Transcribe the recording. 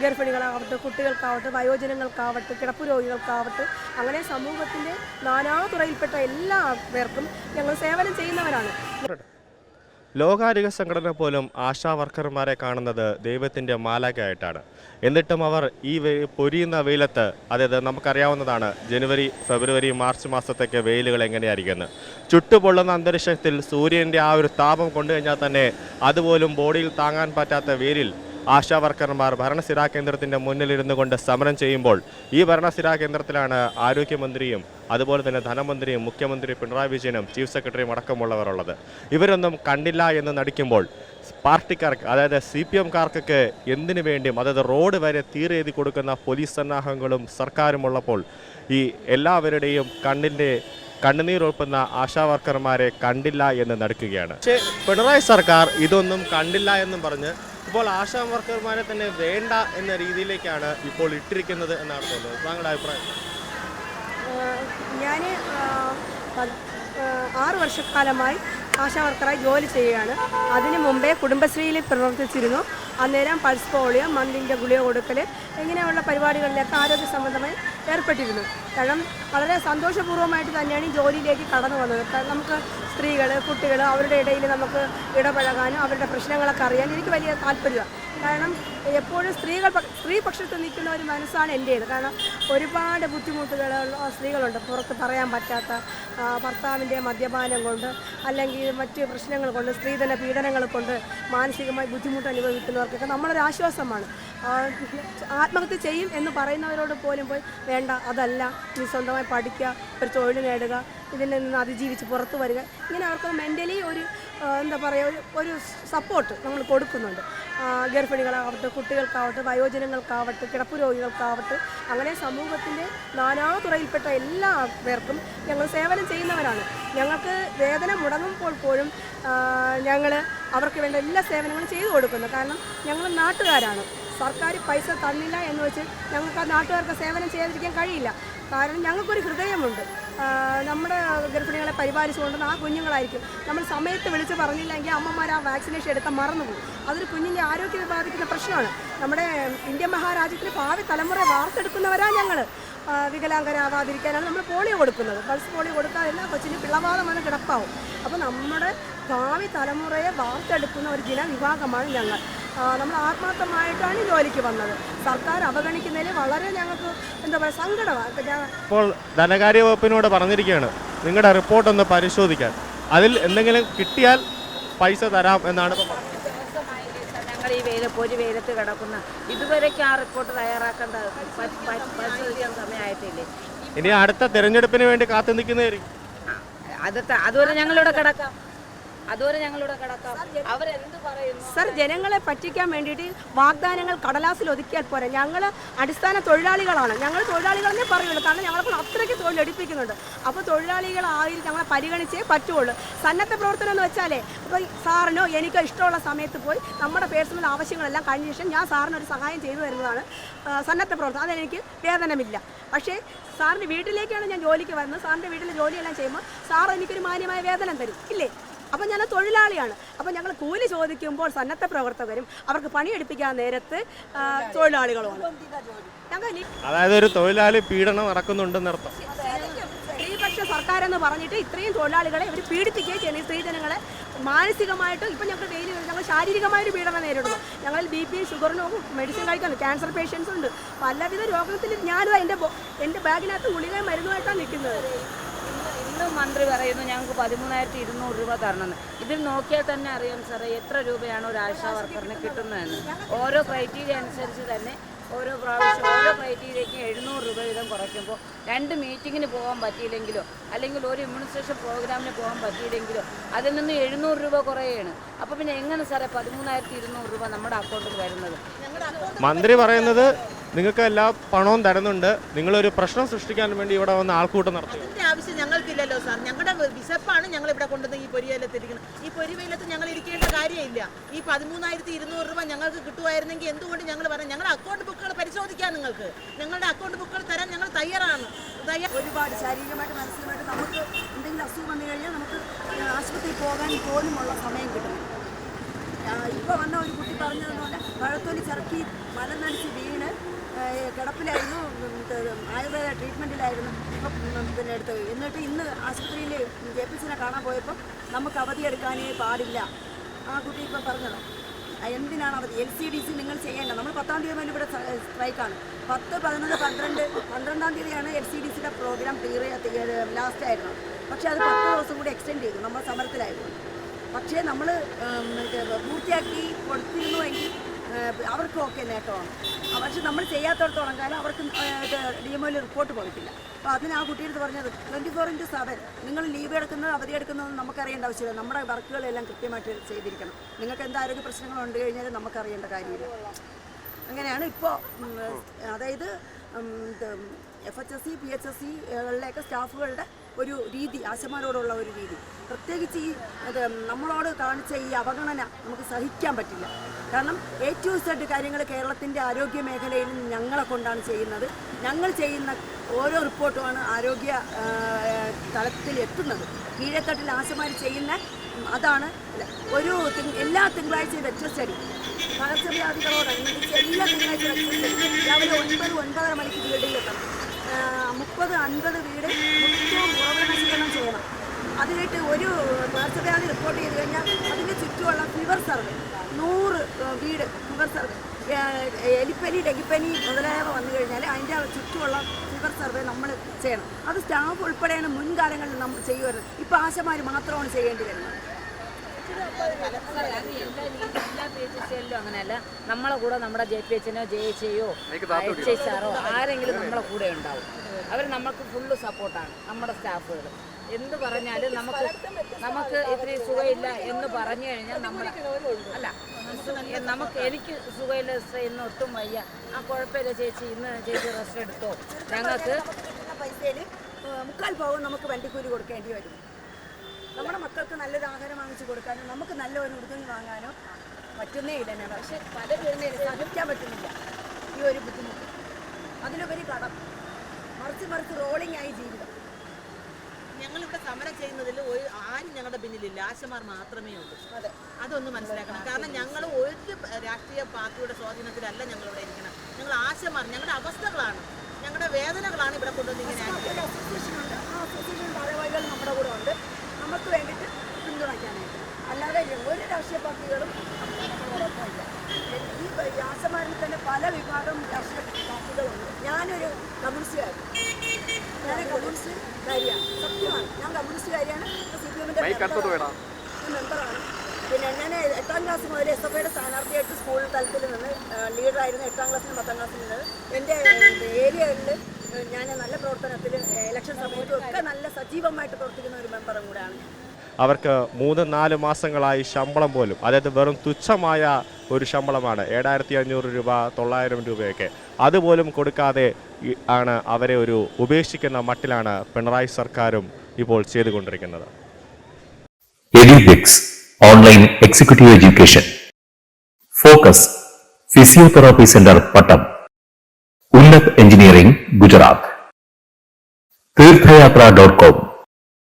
ഗർഭിണികളാവട്ടെ കുട്ടികൾക്കാവട്ടെ വയോജനങ്ങൾക്കാവട്ടെ കിടപ്പ് രോഗികൾക്കാവട്ടെ അങ്ങനെ സമൂഹത്തിന്റെ നാനാതുറയിൽപ്പെട്ട എല്ലാ പേർക്കും ഞങ്ങൾ സേവനം ചെയ്യുന്നവരാണ്. ലോകാരോഗ്യ സംഘടന പോലും ആശാ വർക്കർമാരെ കാണുന്നത് ദൈവത്തിന്റെ മാലാഖയായിട്ടാണ്. എന്നിട്ടും അവർ ഈ പൊരിയുന്ന വെയിലത്ത് അതായത് നമുക്കറിയാവുന്നതാണ് ജനുവരി ഫെബ്രുവരി മാർച്ച് മാസത്തേക്ക് വെയിലുകൾ എങ്ങനെയായിരിക്കുമെന്ന് ചുട്ടുപൊള്ളുന്ന അന്തരീക്ഷത്തിൽ സൂര്യന്റെ ആ ഒരു താപം കൊണ്ടു കഴിഞ്ഞാൽ തന്നെ അതുപോലും ബോഡിയിൽ താങ്ങാൻ പറ്റാത്ത വെയിലിൽ ആശാ വർക്കർമാർ ഭരണസിരാ കേന്ദ്രത്തിന്റെ മുന്നിലിരുന്നു കൊണ്ട് സമരം ചെയ്യുമ്പോൾ ഈ ഭരണസിരാ കേന്ദ്രത്തിലാണ് ആരോഗ്യമന്ത്രിയും അതുപോലെ തന്നെ ധനമന്ത്രിയും മുഖ്യമന്ത്രി പിണറായി വിജയനും ചീഫ് സെക്രട്ടറിയും അടക്കമുള്ളവർ ഉള്ളത് ഇവരൊന്നും കണ്ടില്ല എന്ന് നടിക്കുമ്പോൾ പാർട്ടിക്കാർക്ക് അതായത് സി പി എംകാർക്കൊക്കെ എന്തിനു വേണ്ടിയും അതായത് റോഡ് വരെ തീരെഴുതി കൊടുക്കുന്ന പോലീസ് സന്നാഹങ്ങളും സർക്കാരും ഉള്ളപ്പോൾ ഈ എല്ലാവരുടെയും കണ്ണിന്റെ കണ്ണുനീരൊപ്പുന്ന ആശാ വർക്കർമാരെ കണ്ടില്ല എന്ന് നടക്കുകയാണ്. പക്ഷേ പിണറായി സർക്കാർ ഇതൊന്നും കണ്ടില്ല എന്നും പറഞ്ഞ് ഇപ്പോൾ ആശാ വർക്കർമാരെ തന്നെ വേണ്ട എന്ന രീതിയിലേക്കാണ് ഇപ്പോൾ ഇട്ടിരിക്കുന്നത് എന്നാണ് തോന്നുന്നത്. താങ്കളുടെ അഭിപ്രായം? ഞാൻ ആറ് വർഷക്കാലമായി ആശാ വർക്കറായി ജോലി ചെയ്യുകയാണ്. അതിനു മുമ്പേ കുടുംബശ്രീയിൽ പ്രവർത്തിച്ചിരുന്നു. അന്നേരം പൾസ് പോളിയോ മന്തിന്റെ ഗുളിക കൊടുക്കൽ ഇങ്ങനെയുള്ള പരിപാടികളിലൊക്കെ ആരോഗ്യ സംബന്ധമായി ഏർപ്പെട്ടിരുന്നു. കാരണം വളരെ സന്തോഷപൂർവമായിട്ട് തന്നെയാണ് ഈ ജോലിയിലേക്ക് കടന്നു വന്നത്. നമുക്ക് സ്ത്രീകൾ കുട്ടികൾ അവരുടെ ഇടയിൽ നമുക്ക് ഇടപഴകാനും അവരുടെ പ്രശ്നങ്ങളൊക്കെ അറിയാനും എനിക്ക് വലിയ താല്പര്യമാണ്. കാരണം എപ്പോഴും സ്ത്രീകൾ സ്ത്രീ പക്ഷത്ത് നിൽക്കുന്ന ഒരു മനസ്സാണ് എന്റേത്. കാരണം ഒരുപാട് ബുദ്ധിമുട്ടുകൾ സ്ത്രീകളുണ്ട്. പുറത്ത് പറയാൻ പറ്റാത്ത ഭർത്താവിന്റെ മദ്യപാനം കൊണ്ട് അല്ലെങ്കിൽ മറ്റ് പ്രശ്നങ്ങൾ കൊണ്ട് സ്ത്രീധന പീഡനങ്ങൾ കൊണ്ട് മാനസികമായി ബുദ്ധിമുട്ട് അനുഭവിക്കുന്നവർക്കൊക്കെ നമ്മളൊരു ആശ്വാസമാണ്. ആത്മഹത്യ ചെയ്യും എന്ന് പറയുന്നവരോട് പോലും പോയി വേണ്ട അതല്ല. നീ സ്വന്തമായി പഠിക്കുക ഒരു തൊഴിൽ നേടുക ഇതിൽ നിന്ന് അതിജീവിച്ച് പുറത്തു വരിക. ഇങ്ങനെ അവർക്ക് മെന്റലി ഒരു എന്താ പറയുക ഒരു സപ്പോർട്ട് നമ്മൾ കൊടുക്കുന്നുണ്ട്. ഗർഭിണികളാവട്ടെ കുട്ടികൾക്കാവട്ടെ വയോജനങ്ങൾക്കാവട്ടെ കിടപ്പ് രോഗികൾക്കാവട്ടെ അങ്ങനെ സമൂഹത്തിന്റെ നാനാതുറയിൽപ്പെട്ട എല്ലാ പേർക്കും ഞങ്ങൾ സേവനം ചെയ്യുന്നവരാണ്. ഞങ്ങൾക്ക് വേദന മുടങ്ങുമ്പോൾ പോലും ഞങ്ങൾ അവർക്ക് വേണ്ട എല്ലാ സേവനങ്ങളും ചെയ്തു കൊടുക്കുന്നു. കാരണം ഞങ്ങൾ നാട്ടുകാരാണ്. സർക്കാർ പൈസ തന്നില്ല എന്ന് വെച്ച് ഞങ്ങൾക്ക് ആ നാട്ടുകാർക്ക് സേവനം ചെയ്യാതിരിക്കാൻ കഴിയില്ല. കാരണം ഞങ്ങൾക്കൊരു ഹൃദയമുണ്ട്. നമ്മുടെ ഗർഭിണികളെ പരിപാലിച്ചുകൊണ്ടുന്ന ആ കുഞ്ഞുങ്ങളായിരിക്കും. നമ്മൾ സമയത്ത് വിളിച്ച് പറഞ്ഞില്ലെങ്കിൽ അമ്മമാർ ആ വാക്സിനേഷൻ എടുത്താൽ മറന്നുപോകും. അതൊരു കുഞ്ഞിന്റെ ആരോഗ്യത്തെ ബാധിക്കുന്ന പ്രശ്നമാണ്. നമ്മുടെ ഇന്ത്യ മഹാരാജ്യത്തിന് ഭാവി തലമുറ വാർത്തെടുക്കുന്നവരാ ഞങ്ങൾ വികലാംഗരാവാതിരിക്കാനാണ് നമ്മൾ പോളിയോ കൊടുക്കുന്നത്. പൾസ് പോളിയോ കൊടുക്കാതില്ല കൊച്ചിന് പിളവാദം വന്ന് കിടപ്പാവും. അപ്പോൾ നമ്മുടെ ഭാവി തലമുറയെ വാർത്തെടുക്കുന്ന ഒരു ജനവിഭാഗമാണ് ഞങ്ങൾ. നമ്മൾ ആത്മാർത്ഥമായിട്ടാണ് ഈ ജോലിക്ക് വന്നത്. സർക്കാർ അവഗണിക്കുന്നതിൽ വളരെ ഞങ്ങൾക്ക് എന്താ പറയുക സങ്കടമാണ് ഇപ്പോൾ ധനകാര്യ വകുപ്പിനോട് പറഞ്ഞിരിക്കുകയാണ് നിങ്ങളുടെ റിപ്പോർട്ട് ഒന്ന് പരിശോധിക്കാൻ. അതിൽ എന്തെങ്കിലും കിട്ടിയാൽ പൈസ തരാം എന്നാണ് ഞങ്ങൾ ഈ വെയില പൊരി വെയിലത്ത് കിടക്കുന്ന ഇതുവരേക്കും ആ റിപ്പോർട്ട് തയ്യാറാക്കേണ്ട പരിശോധിക്കാൻ സമയമായിട്ടില്ലേ? ഇനി അടുത്ത തെരഞ്ഞെടുപ്പിന് വേണ്ടി കാത്തു നിൽക്കുന്നതായിരിക്കും. അത് അതുവരെ ഞങ്ങളിവിടെ കിടക്കാം. അതുവരെ ഞങ്ങളിവിടെ കിടക്കാം. അവരെന്ത് പറയുന്നു? സർ ജനങ്ങളെ പറ്റിക്കാൻ വേണ്ടിയിട്ട് വാഗ്ദാനങ്ങൾ കടലാസിൽ ഒതുക്കിയാൽ പോരാ. ഞങ്ങൾ അടിസ്ഥാന തൊഴിലാളികളാണ്. ഞങ്ങൾ തൊഴിലാളികളെന്നേ പറയുള്ളൂ. കാരണം ഞങ്ങളെ അത്രയ്ക്ക് തൊഴിലെടുപ്പിക്കുന്നുണ്ട് അപ്പോൾ തൊഴിലാളികളായി ഞങ്ങളെ പരിഗണിച്ചേ പറ്റുള്ളൂ. സന്നദ്ധ പ്രവർത്തനം എന്ന് വെച്ചാലേ ഇപ്പോൾ സാറിനോ എനിക്കോ ഇഷ്ടമുള്ള സമയത്ത് പോയി നമ്മുടെ പേഴ്സണൽ ആവശ്യങ്ങളെല്ലാം കഴിഞ്ഞ ശേഷം ഞാൻ സാറിനൊരു സഹായം ചെയ്തു തരുന്നതാണ് സന്നദ്ധ പ്രവർത്തനം. അതെനിക്ക് വേതനമില്ല. പക്ഷേ സാറിന്റെ വീട്ടിലേക്കാണ് ഞാൻ ജോലിക്ക് വരുന്നത്. സാറിന്റെ വീട്ടിൽ ജോലിയെല്ലാം ചെയ്യുമ്പോൾ സാർ എനിക്കൊരു മാന്യമായ വേതനം തരും. ഇല്ലേ? അപ്പം ഞാൻ തൊഴിലാളിയാണ്. അപ്പം ഞങ്ങൾ കൂലി ചോദിക്കുമ്പോൾ സന്നദ്ധ പ്രവർത്തകരും അവർക്ക് പണിയെടുപ്പിക്കാൻ നേരത്ത് തൊഴിലാളികളുമാണ്. അതായത് ഒരു തൊഴിലാളി പീഡനം നടക്കുന്നുണ്ടെന്നർത്ഥം സ്ത്രീപക്ഷ സർക്കാരെന്ന് പറഞ്ഞിട്ട് ഇത്രയും തൊഴിലാളികളെ ഇവർ പീഡിപ്പിക്കുകയും ചെയ്യുന്നു ഈ സ്ത്രീജനങ്ങളെ മാനസികമായിട്ടും ഇപ്പം ഞങ്ങൾ ഡെയിലി ഞങ്ങൾ ശാരീരികമായൊരു പീഡനം നേരിടുന്നു. ഞങ്ങൾ ബി പി ഷുഗറിനും മെഡിസിൻ കഴിക്കുന്നു ക്യാൻസർ പേഷ്യൻസ് ഉണ്ട്. പലവിധ രോഗത്തിൽ ഞാനും എന്റെ എന്റെ ബാഗിനകത്ത് ഗുളികയും മരുന്നുമായിട്ടാണ് നിൽക്കുന്നത് ഇന്ന് മന്ത്രി പറയുന്നു ഞങ്ങൾക്ക് പതിമൂന്നായിരത്തി ഇരുന്നൂറ് രൂപ തരണമെന്ന്. ഇതിൽ നോക്കിയാൽ തന്നെ അറിയാം സാറേ എത്ര രൂപയാണ് ഒരു ആശാ വർക്കറിന് കിട്ടുന്നതെന്ന്. ഓരോ ക്രൈറ്റീരിയ അനുസരിച്ച് തന്നെ ഓരോ പ്രാവശ്യം ഓരോ ക്രൈറ്റീരിയയ്ക്ക് എഴുന്നൂറ് രൂപ വീതം കുറയ്ക്കുമ്പോൾ രണ്ട് മീറ്റിങ്ങിന് പോകാൻ പറ്റിയില്ലെങ്കിലോ അല്ലെങ്കിൽ ഒരു ഇമ്മ്യൂണൈസേഷൻ പ്രോഗ്രാമിന് പോകാൻ പറ്റിയില്ലെങ്കിലോ അതിൽ നിന്ന് എഴുന്നൂറ് രൂപ കുറയുകയാണ്. അപ്പോൾ പിന്നെ എങ്ങനെ സാറേ പതിമൂന്നായിരത്തി ഇരുന്നൂറ് രൂപ നമ്മുടെ അക്കൗണ്ടിൽ വരുന്നത്? മന്ത്രി പറയുന്നത് നിങ്ങൾക്ക് എല്ലാ പണവും തരുന്നുണ്ട്. നിങ്ങളൊരു പ്രശ്നം സൃഷ്ടിക്കാൻ വേണ്ടി ഇവിടെ വന്ന് ആൾക്കൂട്ടം നടത്തുക. അതിന്റെ ആവശ്യം ഞങ്ങൾക്കില്ലല്ലോ സാർ. ഞങ്ങളുടെ വിശപ്പാണ് ഞങ്ങൾ ഇവിടെ കൊണ്ടുവന്ന് ഈ പൊരിവെയിലത്തിരിക്കുന്നത് ഈ പൊരിവെയിലത്ത് ഞങ്ങൾ ഇരിക്കേണ്ട കാര്യമില്ല. ഈ പതിമൂന്നായിരത്തി ഇരുന്നൂറ് രൂപ ഞങ്ങൾക്ക് കിട്ടുമായിരുന്നെങ്കിൽ എന്തുകൊണ്ട് ഞങ്ങൾ പറയാം ഞങ്ങളുടെ അക്കൗണ്ട് ബുക്കുകൾ പരിശോധിക്കാം നിങ്ങൾക്ക്. ഞങ്ങളുടെ അക്കൗണ്ട് ബുക്കുകൾ തരാൻ ഞങ്ങൾ തയ്യാറാണ്. ഒരുപാട് ശാരീരികമായിട്ട് മാനസികമായിട്ട് നമുക്ക് എന്തെങ്കിലും അസുഖം വന്നു കഴിഞ്ഞാൽ നമുക്ക് ആശുപത്രിയിൽ പോകാൻ പോലുമുള്ള സമയം കിട്ടും ഇപ്പോൾ വന്ന ഒരു കുട്ടി പറഞ്ഞതുപോലെ പഴത്തൊലി ചിറക്കി മലനടിച്ച് വീണ് കിടപ്പിലായിരുന്നു ആയുർവേദ ട്രീറ്റ്മെന്റിലായിരുന്നു ഇപ്പം പിന്നെ എടുത്തത് എന്നിട്ട് ഇന്ന് ആശുപത്രിയിൽ ജെ പി സിനെ കാണാൻ പോയപ്പോൾ നമുക്ക് അവധി എടുക്കാനേ പാടില്ല. ആ കുട്ടി ഇപ്പം പറഞ്ഞത് എന്തിനാണ് അവധി എൽ സി ഡി സി നിങ്ങൾ ചെയ്യേണ്ട. നമ്മൾ പത്താം തീയതി മുതൽ ഇവിടെ സ്ട്രൈക്കാണ്. പത്ത് പതിനൊന്ന് പന്ത്രണ്ട് പന്ത്രണ്ടാം തീയതിയാണ് എൽ സി ഡി സിയുടെ പ്രോഗ്രാം തീരെ ലാസ്റ്റ് ആയിരുന്നു പക്ഷേ അത് പത്ത് ദിവസം കൂടി എക്സ്റ്റെൻഡ് ചെയ്തു. നമ്മൾ സമരത്തിലായിരുന്നു. പക്ഷേ നമ്മൾ പൂർത്തിയാക്കി കൊടുത്തിരുന്നുവെങ്കിൽ ഏഹ്, അവർക്കും ഒക്കെ നേട്ടമാണ്. പക്ഷെ നമ്മൾ ചെയ്യാത്തടത്തോളം കാലം അവർക്ക് ഡി എം ഒയിൽ റിപ്പോർട്ട് പോയിട്ടില്ല. അപ്പോൾ അതിന് ആ കുട്ടിയെടുത്ത് പറഞ്ഞത് ട്വന്റി ഫോർ ഇന്റു സെവൻ നിങ്ങൾ ലീവ് എടുക്കുന്നത് അവധി എടുക്കുന്നതെന്ന് നമുക്കറിയേണ്ട ആവശ്യമില്ല. നമ്മുടെ വർക്കുകളെല്ലാം കൃത്യമായിട്ട് ചെയ്തിരിക്കണം. നിങ്ങൾക്ക് എന്ത് ആരോഗ്യ പ്രശ്നങ്ങൾ ഉണ്ട് കഴിഞ്ഞാൽ നമുക്കറിയേണ്ട കാര്യമില്ല. അങ്ങനെയാണ് ഇപ്പോൾ അതായത് F H S C P H S സികളിലെയൊക്കെ സ്റ്റാഫുകളുടെ ഒരു രീതി ആശമാരോടുള്ള ഒരു രീതി. പ്രത്യേകിച്ച് ഈ നമ്മളോട് കാണിച്ച ഈ അവഗണന നമുക്ക് സഹിക്കാൻ പറ്റില്ല. കാരണം എ ടു സെഡ് കാര്യങ്ങൾ കേരളത്തിന്റെ ആരോഗ്യ മേഖലയിൽ ഞങ്ങളെ കൊണ്ടാണ് ചെയ്യുന്നത്. ഞങ്ങൾ ചെയ്യുന്ന ഓരോ റിപ്പോർട്ടുമാണ് ആരോഗ്യ തലത്തിൽ എത്തുന്നത്. കീഴത്തട്ടിൽ ആശമാർ ചെയ്യുന്ന അതാണ് ഒരു എല്ലാ തിങ്കളാഴ്ചയും വെറ്റർ സ്റ്റഡി പകർച്ചവ്യാധികളോടനുബന്ധിച്ച് എല്ലാ തിങ്കളാഴ്ചയും രാവിലെ ഒൻപത് ഒൻപതര മണിക്ക് വീടിലെത്തണം മുപ്പത് അൻപത് വീട് ഏറ്റവും നശീകരണം ചെയ്യണം. കേട്ട് ഒരു പകർച്ചവ്യാധി റിപ്പോർട്ട് ചെയ്ത് കഴിഞ്ഞാൽ അതിന്റെ ചുറ്റുമുള്ള ഫിവർ സർവേ നൂറ് വീട് ഫിവർ സർവേ എലിപ്പനി ഡെങ്കിപ്പനി മുതലായവ വന്നു കഴിഞ്ഞാൽ അതിന്റെ ചുറ്റുമുള്ള ഫിവർ സർവേ നമ്മൾ ചെയ്യണം. അത് സ്റ്റാഫ് ഉൾപ്പെടെയാണ് മുൻകാലങ്ങളിൽ നമ്മൾ ചെയ്യുമായിരുന്നു ഇപ്പോൾ ആശമാർ മാത്രമാണ് ചെയ്യേണ്ടി വരുന്നത്. അങ്ങനെയല്ല നമ്മളെ കൂടെ നമ്മുടെ ജെ പി എച്ചിനോ ജെ എച്ച് ഐയോ എച്ച് ഐ സാറോ ആരെങ്കിലും നമ്മളെ കൂടെ ഉണ്ടാവും. അവർ നമുക്ക് ഫുള്ള് സപ്പോർട്ടാണ് നമ്മുടെ സ്റ്റാഫുകൾ എന്ത് പറഞ്ഞാലും നമുക്ക് നമുക്ക് ഇത്തിരി സുഖമില്ല എന്ന് പറഞ്ഞു കഴിഞ്ഞാൽ നമ്മൾ അല്ല നമുക്ക് എനിക്ക് സുഖമില്ല ഇന്ന് ഒട്ടും വയ്യ. ആ കുഴപ്പമില്ല ചേച്ചി ഇന്ന് ചേച്ചി റെസ്റ്റ് എടുത്തോ. ഞങ്ങൾക്ക് പൈസയിൽ മുക്കാൽ പോകും നമുക്ക് വണ്ടിക്കൂലി കൊടുക്കേണ്ടി വരും. നമ്മുടെ മക്കൾക്ക് നല്ലൊരു ആഹാരം വാങ്ങിച്ചു കൊടുക്കാനോ നമുക്ക് നല്ല ഒരു ഉടുതുണി വാങ്ങാനോ പറ്റുന്നേ ഇല്ല ഞാൻ പക്ഷെ പല പേരിനെ സഹിക്കാൻ പറ്റുന്നില്ല ഈ ഒരു ബുദ്ധിമുട്ട്. അതിലുപരി കടം. മറിച്ച് മറിച്ച് റോളിംഗ് ആയി ജീവിതം. ഞങ്ങളിവിടെ സമരം ചെയ്യുന്നതിൽ ഒരു ആരും ഞങ്ങളുടെ പിന്നിലില്ല. ആശമാർ മാത്രമേ ഉള്ളൂ. അതെ. അതൊന്ന് മനസ്സിലാക്കണം. കാരണം ഞങ്ങൾ ഒരു രാഷ്ട്രീയ പാർട്ടിയുടെ സ്വാധീനത്തിലല്ല ഞങ്ങളിവിടെ ഇരിക്കണം ഞങ്ങൾ ആശമാർ ഞങ്ങളുടെ അവസ്ഥകളാണ്. ഞങ്ങളുടെ വേദനകളാണ് ഇവിടെ കൊണ്ടുവന്ന് ഇങ്ങനെ ആക്കിയത് ഒരു ഉണ്ട്. ആ അസോസിയേഷൻ ഭാരവാഹികൾ നമ്മുടെ കൂടെ ഉണ്ട്. നമുക്ക് വേണ്ടിയിട്ട് പിന്തുണയ്ക്കാനായിട്ട്. അല്ലാതെ ഒരു രാഷ്ട്രീയ പാർട്ടികളും ഈ വ്യാസമാരിൽ തന്നെ പല വിഭാഗം രാഷ്ട്രീയ പാർട്ടികളുണ്ട്. ഞാനൊരു കമ്മ്യൂണിസ്റ്റുകാരി ഞാൻ കമ്മ്യൂണിസ്റ്റുകാരിയാണ്. സത്യമാണ്. ഞാൻ കമ്മ്യൂണിസ്റ്റുകാരിയാണ്. സി പി എമ്മിന്റെ മെമ്പറാണ് പിന്നെ ഞാൻ എട്ടാം ക്ലാസ് മുതൽ എസ് എഫ് ഐയുടെ സ്ഥാനാർത്ഥിയായിട്ട് സ്കൂൾ തലത്തിൽ നിന്ന് ലീഡറായിരുന്നു എട്ടാം ക്ലാസ്സിലും പത്താം ക്ലാസ്സിൽ നിന്ന്. എന്റെ ഏരിയകളിൽ ഞാൻ നല്ല പ്രവർത്തനത്തിൽ ഇലക്ഷൻ സമയത്തും ഒക്കെ നല്ല സജീവമായിട്ട് പ്രവർത്തിക്കുന്ന കൂടാണ്. അവർക്ക് മൂന്ന് നാല് മാസങ്ങളായി ശമ്പളം പോലും അതായത് വെറും തുച്ഛമായ ഒരു ശമ്പളമാണ് ഏഴായിരത്തി അഞ്ഞൂറ് രൂപ തൊള്ളായിരം രൂപയൊക്കെ. അതുപോലും കൊടുക്കാതെ ആണ് അവരെ ഒരു ഉപേക്ഷിക്കുന്ന മട്ടിലാണ് പിണറായി സർക്കാരും ഇപ്പോൾ ചെയ്തുകൊണ്ടിരിക്കുന്നത്. Online executive education. Focus physiotherapy centre Pattom. Unnat engineering Gujarat. Theerthayathra dot com.